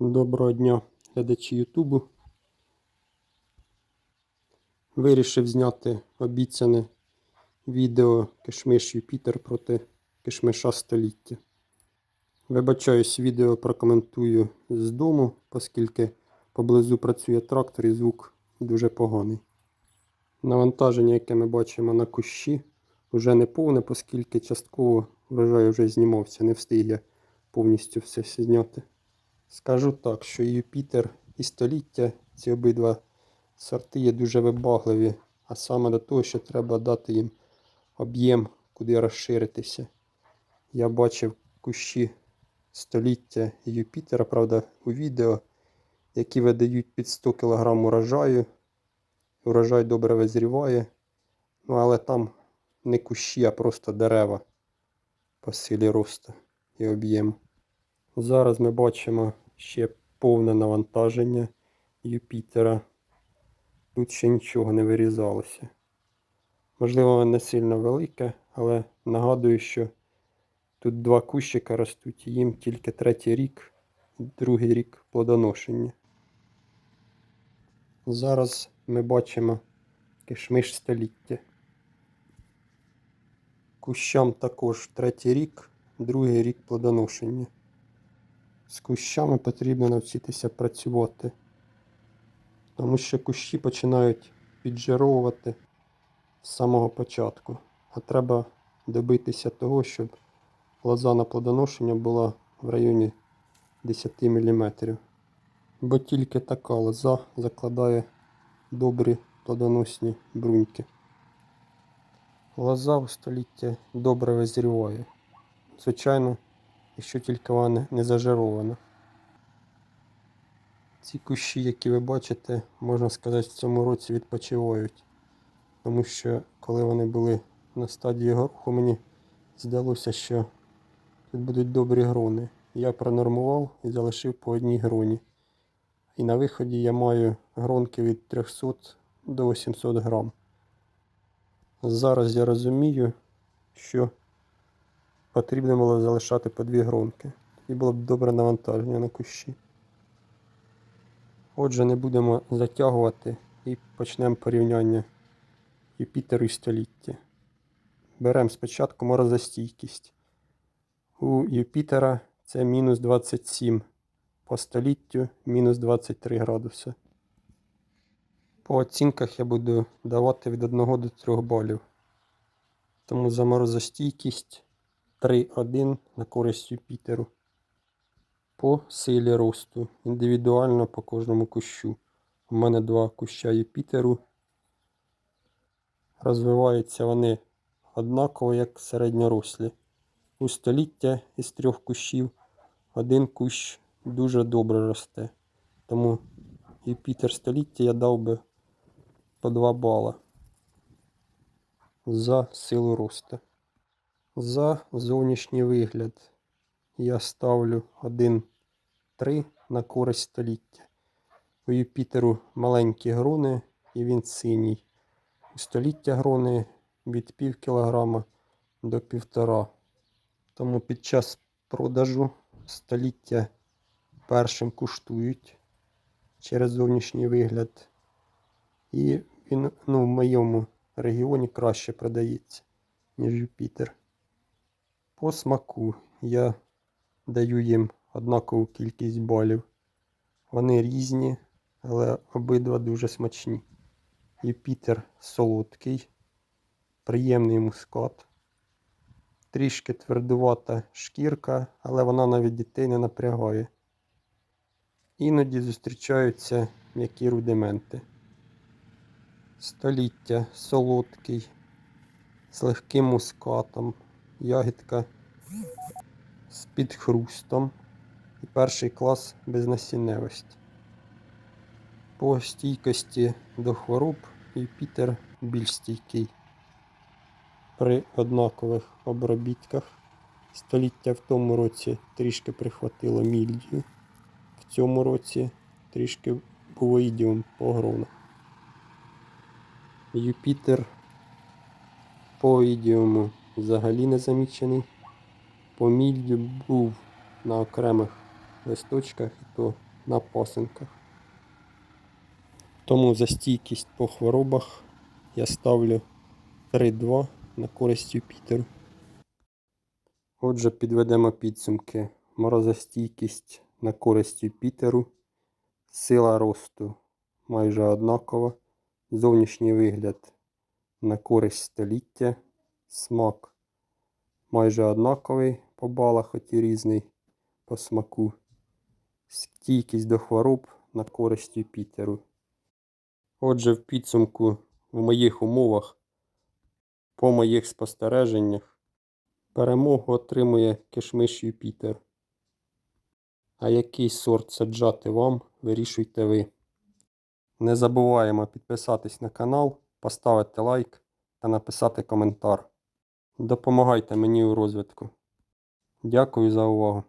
Доброго дня, глядачі Ютубу. Вирішив зняти обіцяне відео Кишмиш Юпітер проти кишмиша століття. Вибачаюсь, відео прокоментую з дому, оскільки поблизу працює трактор і звук дуже поганий. Навантаження, яке ми бачимо на кущі, вже не повне, оскільки частково врожай вже знімався, не встиг я повністю все зняти. Скажу так, що Юпітер і століття, ці обидва сорти є дуже вибагливі, а саме до того, що треба дати їм об'єм, куди розширитися. Я бачив кущі століття Юпітера, правда, у відео, які видають під 100 кг урожаю. Урожай добре визріває, ну але там не кущі, а просто дерева по силі росту і об'єму. Зараз ми бачимо ще повне навантаження Юпітера. Тут ще нічого не вирізалося. Можливо, не сильно велике, але нагадую, що тут два кущика ростуть, їм тільки третій рік, другий рік плодоношення. Зараз ми бачимо кишмиш століття. Кущам також третій рік, другий рік плодоношення. З кущами потрібно навчитися працювати, тому що кущі починають піджаровувати з самого початку. А треба добитися того, щоб лоза на плодоношення була в районі 10 мм. Бо тільки така лоза закладає добрі плодоносні бруньки. Лоза у століття добре визріває. Звичайно, якщо тільки вона не зажирована. Ці кущі, які ви бачите, можна сказати, в цьому році відпочивають. Тому що коли вони були на стадії гороху, мені здалося, що тут будуть добрі грони. Я пронормував і залишив по одній гроні. І на виході я маю гронки від 300 до 800 грам. Зараз я розумію, що потрібно було залишати по дві гронки. Тоді було б добре навантаження на кущі. Отже, не будемо затягувати і почнемо порівняння Юпітеру і століття. Беремо спочатку морозостійкість. У Юпітера це мінус 27, по століттю мінус 23 градуси. По оцінках я буду давати від 1 до 3 балів. Тому за морозостійкість 3-1 на користь Юпітеру. По силі росту. Індивідуально по кожному кущу. У мене два куща Юпітеру. Розвиваються вони однаково, як середньорослі. У століття із трьох кущів один кущ дуже добре росте. Тому Юпітер століття я дав би по 2 бала за силу росту. За зовнішній вигляд я ставлю 1-3 на користь століття. У Юпітеру маленькі грони і він синій. У століття грони від пів кілограма до півтора. Тому під час продажу століття першим куштують через зовнішній вигляд. І він ну, в моєму регіоні краще продається, ніж Юпітер. По смаку я даю їм однакову кількість балів. Вони різні, але обидва дуже смачні. Юпітер солодкий, приємний мускат. Трішки твердувата шкірка, але вона навіть дітей не напрягає. Іноді зустрічаються м'які рудименти. Століття солодкий, з легким мускатом, ягідка з підхрустом і перший клас безнасінневості. По стійкості до хвороб Юпітер більш стійкий. При однакових обробітках століття в тому році трішки прихватило мільдію, в цьому році трішки був ідіум по. Юпітер по ідіуму взагалі не замічений. По був на окремих листочках, і то на пасинках. Тому за стійкість по хворобах я ставлю 3-2 на користь Юпітеру. Отже, підведемо підсумки. Морозостійкість на користь Юпітеру, сила росту майже однакова, зовнішній вигляд на користь століття, смак майже однаковий по балах, хоч і різний по смаку. Стійкість до хвороб на користь Юпітеру. Отже, в підсумку в моїх умовах, по моїх спостереженнях, перемогу отримує кишмиш Юпітер. А який сорт саджати вам, вирішуйте ви. Не забуваємо підписатись на канал, поставити лайк та написати коментар. Допомагайте мені у розвитку. Дякую за увагу.